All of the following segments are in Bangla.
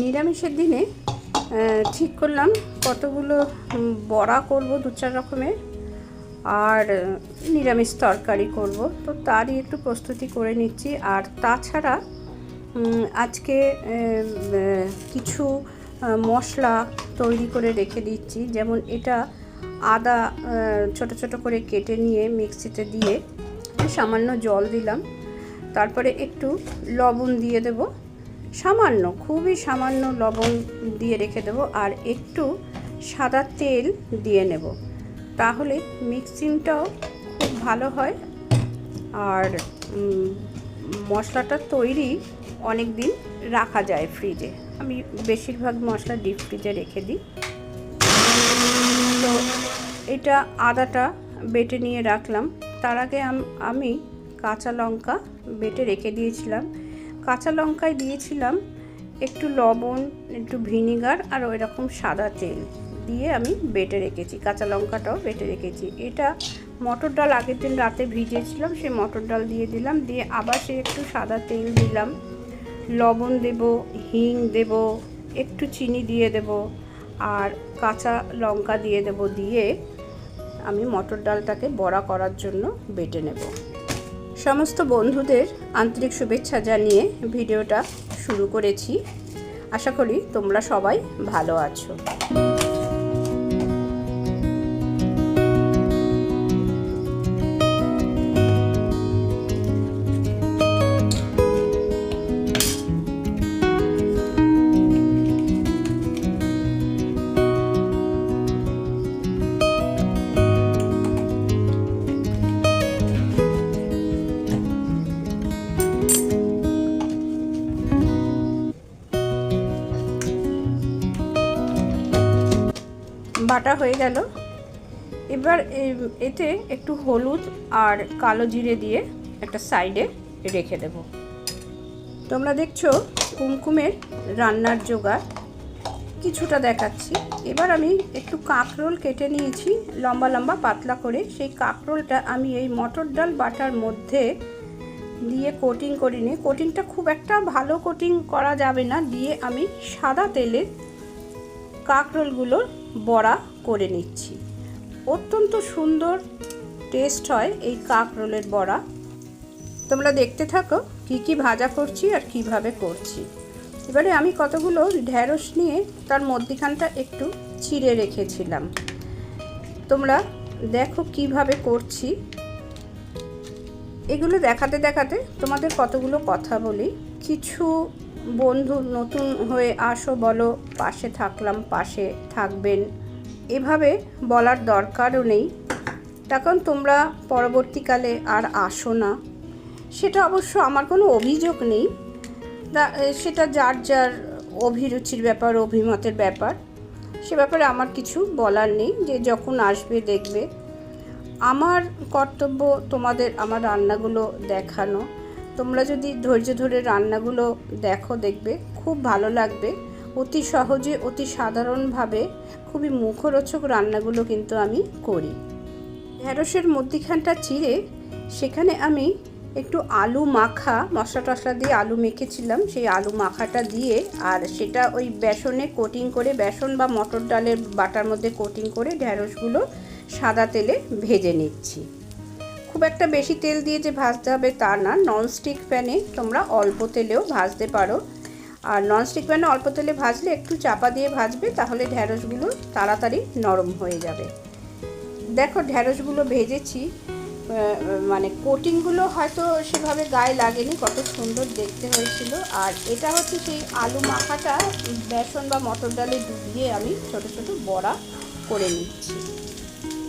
নিরামিষের দিনে ঠিক করলাম কতগুলো বড়া করব দু চার রকমের, আর নিরামিষ তরকারি করব। তো তারই একটু প্রস্তুতি করে নিচ্ছি। আর তাছাড়া আজকে কিছু মশলা তৈরি করে রেখে দিচ্ছি। যেমন এটা আদা ছোট ছোট করে কেটে নিয়ে মিক্সিতে দিয়ে সামান্য জল দিলাম। তারপরে একটু লবণ দিয়ে দেব। সামান্য, খুবই সামান্য লবণ দিয়ে রেখে দেব আর একটু সাদা তেল দিয়ে নেব। তাহলে মিক্সিংটাও খুব ভালো হয় আর মশলাটা তৈরি অনেক দিন রাখা যায় ফ্রিজে। আমি বেশিরভাগ মশলা ডিপ ফ্রিজে রেখে দিই। তো এটা আদাটা বেটে নিয়ে রাখলাম। তার আগে আমি কাঁচা লঙ্কা বেটে রেখে দিয়েছিলাম। কাঁচা লঙ্কায় দিয়েছিলাম একটু লবণ, একটু ভিনিগার আর ওই রকম সাদা তেল দিয়ে আমি বেটে রেখেছি, কাঁচা লঙ্কাটাও বেটে রেখেছি। এটা মটর ডাল আগের দিন রাতে ভিজিয়েছিলাম, সেই মটর ডাল দিয়ে দিলাম, দিয়ে আবার সে একটু সাদা তেল দিলাম। লবণ দেব, হিং দেব, একটু চিনি দিয়ে দেব আর কাঁচা লঙ্কা দিয়ে দেব, দিয়ে আমি মটর ডালটাকে বড়া করার জন্য বেটে নেব। সমস্ত বন্ধুদের আন্তরিক শুভেচ্ছা জানিয়ে ভিডিওটা শুরু করেছি। আশা করি তোমরা সবাই ভালো আছো। বাটা হয়ে গেল। এবার এতে একটু হলুদ আর কালো জিরে দিয়ে একটা সাইডে রেখে দেব। তোমরা দেখছ কুমকুমের রান্নার জোগাড়। কিছুটা দেখাচ্ছি। এবার আমি একটু কাঁকরোল কেটে নিয়েছি, লম্বা লম্বা পাতলা করে। সেই কাঁকরোলটা আমি এই মটর ডাল বাটার মধ্যে দিয়ে কোটিং করে নিয়ে কোটিংটা খুব একটা ভালো কোটিং করা যাবে না। দিয়ে আমি সাদা তেলে কাঁকরোলগুলোর বড়া করে নিচ্ছি। অত্যন্ত সুন্দর টেস্ট হয় এই কাঁকরোলের বড়া। তোমরা দেখতে থাকো কি কি ভাজা করছি আর কীভাবে করছি। এবারে আমি কতগুলো ঢ্যাঁড়স নিয়ে তার মধ্যিখানটা একটু চিড়ে রেখেছিলাম। তোমরা দেখো কীভাবে করছি। এগুলো দেখাতে দেখাতে তোমাদের কতগুলো কথা বলি। কিছু বন্ধু নতুন হয়ে আসো বলো, পাশে থাকলাম, পাশে থাকবেন। এভাবে বলার দরকারও নেই। তখন তোমরা পরবর্তীকালে আর আসো না। সেটা অবশ্য আমার কোনো অভিযোগ নেই। সেটা যার যার অভিরুচির ব্যাপার, অভিমতের ব্যাপার, সে ব্যাপারে আমার কিছু বলার নেই। যে যখন আসবে, দেখবে। আমার কর্তব্য তোমাদের আমার রান্নাগুলো দেখানো। তোমরা যদি ধৈর্য ধরে রান্নাগুলো দেখো, দেখবে, খুব ভালো লাগবে। অতি সহজে, অতি সাধারণভাবে খুবই মুখরোচক রান্নাগুলো কিন্তু আমি করি। ঢেঁড়সের মধ্যিখানটা চিড়ে সেখানে আমি একটু আলু মাখা, মশলা টশলা দিয়ে আলু মেখেছিলাম। সেই আলু মাখাটা দিয়ে আর সেটা ওই বেসনে কোটিং করে, বেসন বা মটর ডালের বাটার মধ্যে কোটিং করে ঢেঁড়সগুলো সাদা তেলে ভেজে নিচ্ছি। খুব একটা বেশি তেল দিয়ে যে ভাজতে হবে তা না। ননস্টিক প্যানে তোমরা অল্প তেলেও ভাজতে পারো। আর ননস্টিক প্যানে অল্প তেলে ভাজলে একটু চাপা দিয়ে ভাজবে, তাহলে ঢেঁড়সগুলো তাড়াতাড়ি নরম হয়ে যাবে। দেখো ঢ্যাঁড়সগুলো ভেজেছি। মানে কোটিংগুলো হয়তো সেভাবে গায়ে লাগেনি, কত সুন্দর দেখতে হয়েছিল। আর এটা হচ্ছে সেই আলু মাখাটা, বেসন বা মটর ডালে ডুবিয়ে আমি ছোট ছোট বড়া করে নিচ্ছি।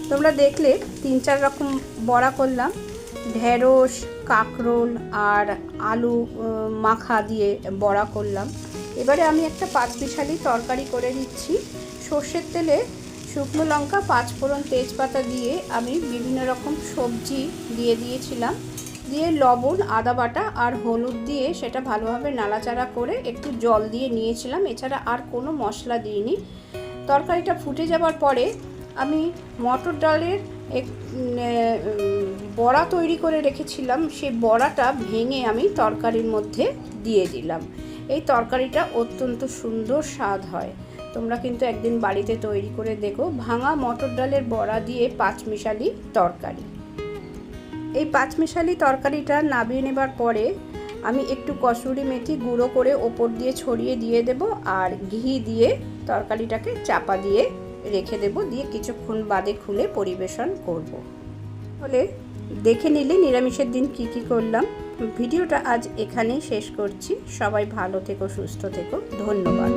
তোমরা দেখলে তিন চার রকম বড়া করলাম। ঢেঁড়স, কাঁকরোল আর আলু মাখা দিয়ে বড়া করলাম। এবারে আমি একটা পাঁচমিশালি তরকারি করে নিচ্ছি। সর্ষের তেলে শুকনো লঙ্কা, পাঁচফোড়ন তেজপাতা দিয়ে আমি বিভিন্ন রকম সবজি দিয়ে দিয়েছিলাম। দিয়ে লবণ, আদা বাটা আর হলুদ দিয়ে সেটা ভালোভাবে নাড়াচাড়া করে একটু জল দিয়ে নিয়েছিলাম। এছাড়া আর কোনো মশলা দিইনি। তরকারিটা ফুটে যাবার পরে আমি মটর ডালের এক বড়া তৈরি করে রেখেছিলাম। সেই বড়াটা ভেঙে আমি তরকারির মধ্যে দিয়ে দিলাম। এই তরকারিটা অত্যন্ত সুন্দর স্বাদ হয়। তোমরা কিন্তু একদিন বাড়িতে তৈরি করে দেখো, ভাঙা মটর ডালের বড়া দিয়ে পাঁচমিশালি তরকারি। এই পাঁচমিশালি তরকারিটা নাবিয়ে নেবার পরে আমি একটু কসুরি মেথি গুঁড়ো করে ওপর দিয়ে ছড়িয়ে দিয়ে দেব আর ঘি দিয়ে তরকারিটাকে চাপা দিয়ে রেখে দেব, দিয়ে কিছুক্ষণ বাদে খুলে পরিবেশন করব। হলে দেখে নিলে নিরামিষের দিন কি কি করলাম। ভিডিওটা আজ এখানেই শেষ করছি। সবাই ভালো থেকো, সুস্থ থেকো। ধন্যবাদ।